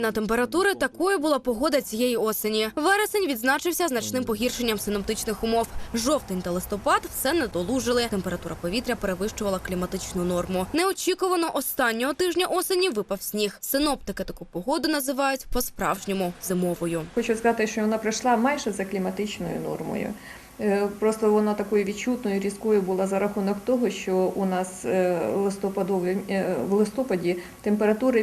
На температури такою була погода цієї осені. Вересень відзначився значним погіршенням синоптичних умов. Жовтень та листопад все недолужили. Температура повітря перевищувала кліматичну норму. Неочікувано останнього тижня осені випав сніг. Синоптики таку погоду називають по-справжньому зимовою. Хочу сказати, що вона пройшла майже за кліматичною нормою. Е, Просто вона такою відчутною, різкою була за рахунок того, що у нас е, е, в листопаді температури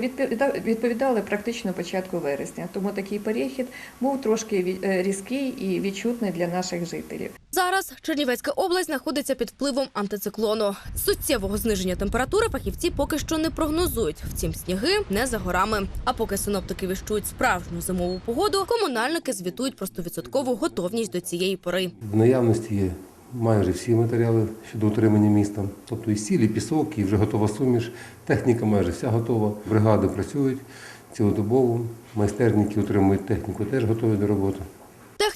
відповідали практично початку вересня. Тому такий перехід був трошки різкий і відчутний для наших жителів. Зараз Чернівецька область знаходиться під впливом антициклону. Суттєвого зниження температури фахівці поки що не прогнозують. Втім, сніги не за горами. А поки синоптики віщують справжню зимову погоду, комунальники звітують про 100% готовність до цієї пори. В наявності є майже всі матеріали щодо утримання міста. Тобто і сіль, і пісок, і вже готова суміш. Техніка майже вся готова. Бригади працюють цілодобово. Майстерні, які утримують техніку, теж готові до роботи.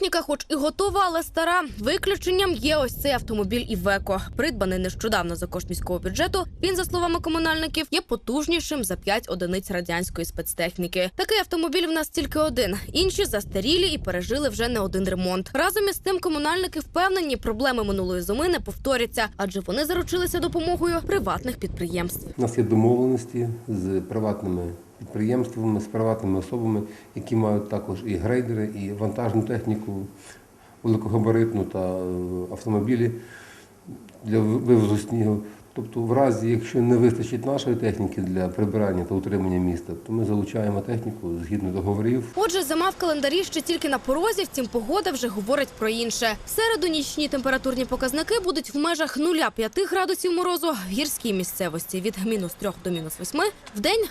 Техніка, хоч і готова, але стара. Виключенням є ось цей автомобіль Івеко. Придбаний нещодавно за кошт міського бюджету. Він, за словами комунальників, є потужнішим за 5 одиниць радянської спецтехніки. Такий автомобіль в нас тільки один. Інші застарілі і пережили вже не один ремонт. Разом із тим, комунальники впевнені, проблеми минулої зими не повторяться, адже вони заручилися допомогою приватних підприємств. У нас є домовленості з приватними підприємствами, з приватними особами, які мають також і грейдери, і вантажну техніку, великогабаритну та е, автомобілі для вивозу снігу. Тобто, в разі, якщо не вистачить нашої техніки для прибирання та утримання міста, то ми залучаємо техніку згідно договорів. Отже, зима в календарі ще тільки на порозі, втім погода вже говорить про інше. В середу нічні температурні показники будуть в межах 0,5 градусів морозу, в гірській місцевості від мінус 3 до мінус 8, в день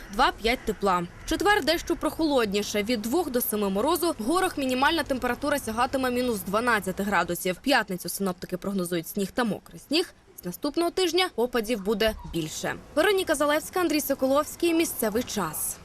2-5 тепла. Четвер дещо прохолодніше, від 2 до 7 морозу. В горах мінімальна температура сягатиме мінус 12 градусів. П'ятницю синоптики прогнозують сніг та мокрий сніг. Наступного тижня опадів буде більше. Вероніка Залевська, Андрій Соколовський. Місцевий час.